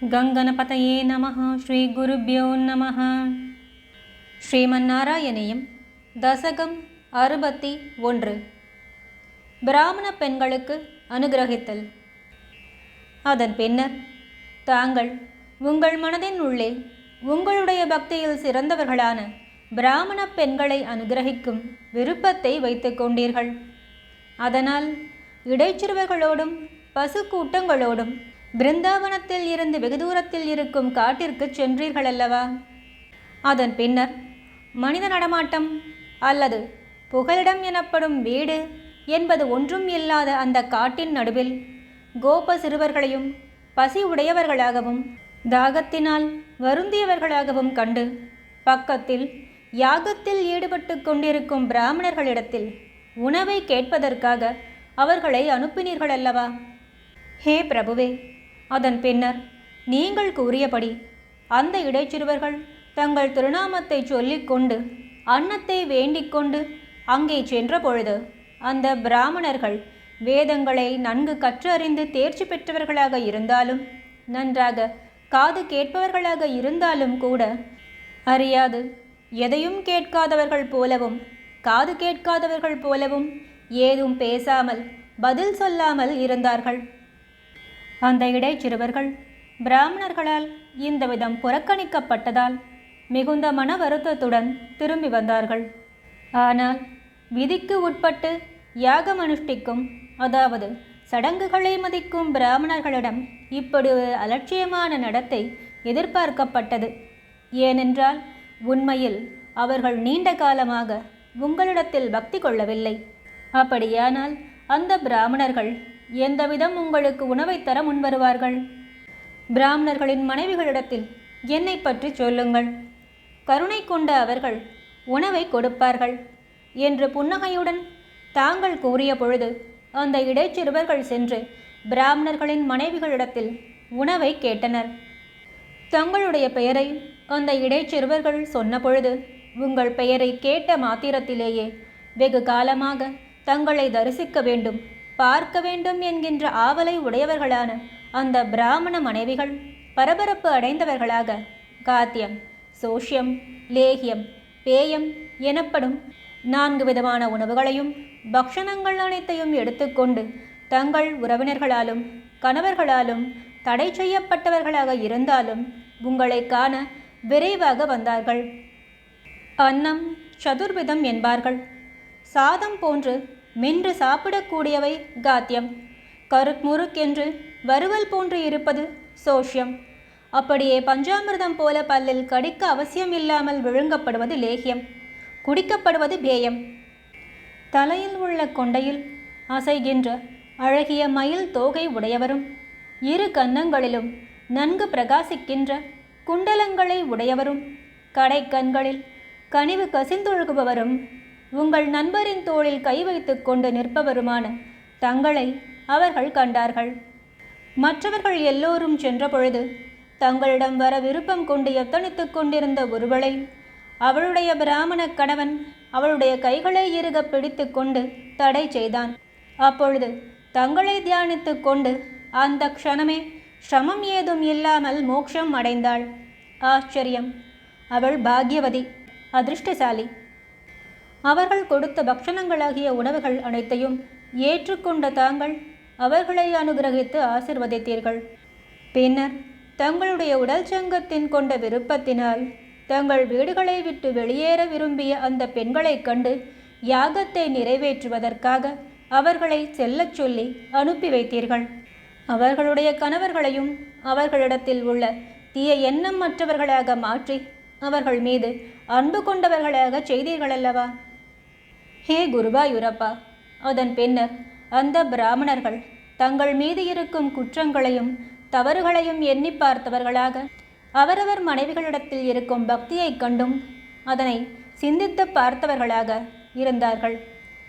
கங்கணபதையே நம ஸ்ரீ குருபியோ நம ஸ்ரீமன்னாராயணியம் தசகம் அறுபத்தி ஒன்று। பிராமண பெண்களுக்கு அனுகிரகித்தல்। அதன் பின்னர் தாங்கள் உங்கள் மனதின் உள்ளே உங்களுடைய பக்தியில் சிறந்தவர்களான பிராமண பெண்களை அனுகிரகிக்கும் விருப்பத்தை வைத்து கொண்டீர்கள். அதனால் இடைச்சிறுவர்களோடும் பசு கூட்டங்களோடும் பிருந்தாவனத்தில் இருந்து வெகு தூரத்தில் இருக்கும் காட்டிற்கு சென்றீர்கள் அல்லவா அதன் பின்னர் மனித நடமாட்டம் அல்லது புகலிடம் எனப்படும் வீடு என்பது ஒன்றும் இல்லாத அந்த காட்டின் நடுவில் கோப சிறுவர்களையும் பசி உடையவர்களாகவும் தாகத்தினால் வருந்தியவர்களாகவும் கண்டு பக்கத்தில் யாகத்தில் ஈடுபட்டு கொண்டிருக்கும் பிராமணர்களிடத்தில் உணவை கேட்பதற்காக அவர்களை அனுப்பினீர்கள் அல்லவா ஹே பிரபுவே அதன் பின்னர் நீங்கள் கூறியபடி அந்த இடைச்சிறுவர்கள் தங்கள் திருநாமத்தை சொல்லிக்கொண்டு அன்னத்தை வேண்டிக் கொண்டு அங்கே சென்ற பொழுது அந்த பிராமணர்கள் வேதங்களை நன்கு கற்றறிந்து தேர்ச்சி பெற்றவர்களாக இருந்தாலும் நன்றாக காது கேட்பவர்களாக இருந்தாலும் கூட அறியாது. எதையும் கேட்காதவர்கள் போலவும் காது கேட்காதவர்கள் போலவும் ஏதும் பேசாமல் பதில் சொல்லாமல் இருந்தார்கள். அந்த இடைச்சிறுவர்கள் பிராமணர்களால் இந்த விதம் புறக்கணிக்கப்பட்டதால் மிகுந்த மன வருத்தத்துடன் திரும்பி வந்தார்கள். ஆனால் விதிக்கு உட்பட்டு யாகம் அனுஷ்டிக்கும் அதாவது சடங்குகளை மதிக்கும் பிராமணர்களிடம் இப்படி ஒரு அலட்சியமான நடத்தை எதிர்பார்க்கப்பட்டது. ஏனென்றால் உண்மையில் அவர்கள் நீண்ட காலமாக உங்களிடத்தில் பக்தி கொள்ளவில்லை. அப்படியானால் அந்த பிராமணர்கள் எந்தவிதம் உங்களுக்கு உணவை தர முன்வருவார்கள்? பிராமணர்களின் மனைவிகளிடத்தில் என்னை பற்றி சொல்லுங்கள். கருணை கொண்ட அவர்கள் உணவை கொடுப்பார்கள் என்று புன்னகையுடன் தாங்கள் கூறிய பொழுது அந்த இடைச்சிறுவர்கள் சென்று பிராமணர்களின் மனைவிகளிடத்தில் உணவை கேட்டனர். தங்களுடைய பெயரை அந்த இடைச்சிறுவர்கள் சொன்னபொழுது உங்கள் பெயரை கேட்ட மாத்திரத்திலேயே வெகு காலமாக தங்களை தரிசிக்க வேண்டும் பார்க்க வேண்டும் என்கின்ற ஆவலை உடையவர்களான அந்த பிராமண மனைவிகள் பரபரப்பு அடைந்தவர்களாக காத்தியம் சோஷ்யம் லேகியம் பேயம் எனப்படும் நான்கு விதமான உணவுகளையும் பக்ஷணங்கள் அனைத்தையும் எடுத்துக்கொண்டு தங்கள் உறவினர்களாலும் கணவர்களாலும் தடை செய்யப்பட்டவர்களாக இருந்தாலும் உங்களை காண விரைவாக வந்தார்கள். அன்னம் சதுர்விதம் என்பார்கள். சாதம் போன்று மென்று சாப்பிடக்கூடியவை காத்தியம். கருக்முறுக் என்று வறுவல் போன்று இருப்பது சோஷ்யம். அப்படியே பஞ்சாமிர்தம் போல பல்லில் கடிக்க அவசியம் இல்லாமல் விழுங்கப்படுவது லேகியம். குடிக்கப்படுவது பேயம். தலையில் உள்ள கொண்டையில் அசைகின்ற அழகிய மயில் தோகை உடையவரும் இரு கன்னங்களிலும் நன்கு பிரகாசிக்கின்ற குண்டலங்களை உடையவரும் கடைக்கண்களில் கனிவு கசிந்தொழுகுபவரும் உங்கள் நண்பரின் தோளில் கை வைத்து கொண்டு நிற்பவருமான தங்களை அவர்கள் கண்டார்கள். மற்றவர்கள் எல்லோரும் சென்ற பொழுது தங்களிடம் வர விருப்பம் கொண்டு எத்தனித்து கொண்டிருந்த ஒருவளை அவளுடைய பிராமண கணவன் அவளுடைய கைகளை இறுக பிடித்து கொண்டு தடை செய்தான். அப்பொழுது தங்களை தியானித்து கொண்டு அந்த க்ஷணமே சிரமம் ஏதும் இல்லாமல் மோட்சம் அடைந்தாள். ஆச்சரியம். அவள் பாக்யவதி அதிர்ஷ்டசாலி. அவர்கள் கொடுத்த பக்ஷணங்களாகிய உணவுகள் அனைத்தையும் ஏற்றுக்கொண்ட தாங்கள் அவர்களை அனுகிரகித்து ஆசிர்வதித்தீர்கள். பின்னர் தங்களுடைய உடல் சங்கத்தின் கொண்ட விருப்பத்தினால் தங்கள் வீடுகளை விட்டு வெளியேற விரும்பிய அந்த பெண்களைக் கண்டு யாகத்தை நிறைவேற்றுவதற்காக அவர்களை செல்லச் சொல்லி அனுப்பி வைத்தீர்கள். அவர்களுடைய கணவர்களையும் அவர்களிடத்தில் உள்ள தீய எண்ணம் மற்றவர்களாக மாற்றி அவர்கள் மீது அன்பு கொண்டவர்களாக செய்தீர்களல்லவா? ஹே குருவாயூரப்பா அதன் பின்னர் அந்த பிராமணர்கள் தங்கள் மீது இருக்கும் குற்றங்களையும் தவறுகளையும் எண்ணி பார்த்தவர்களாக அவரவர் மனைவிகளிடத்தில் இருக்கும் பக்தியைக் கண்டும் அதனை சிந்தித்து பார்த்தவர்களாக இருந்தார்கள்.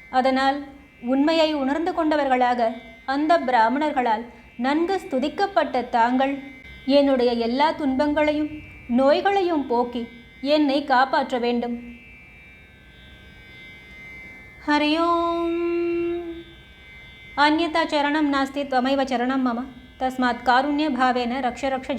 அதனால் உண்மையை உணர்ந்து கொண்டவர்களாக அந்த பிராமணர்களால் நன்கு ஸ்துதிக்கப்பட்ட தாங்கள் என்னுடைய எல்லா துன்பங்களையும் நோய்களையும் போக்கி என்னை காப்பாற்ற வேண்டும். हरि ओम्। अन्यथा चरणं नास्ति त्वमेव चरणं मम। तस्मात् कारुण्यभावेन रक्ष रक्ष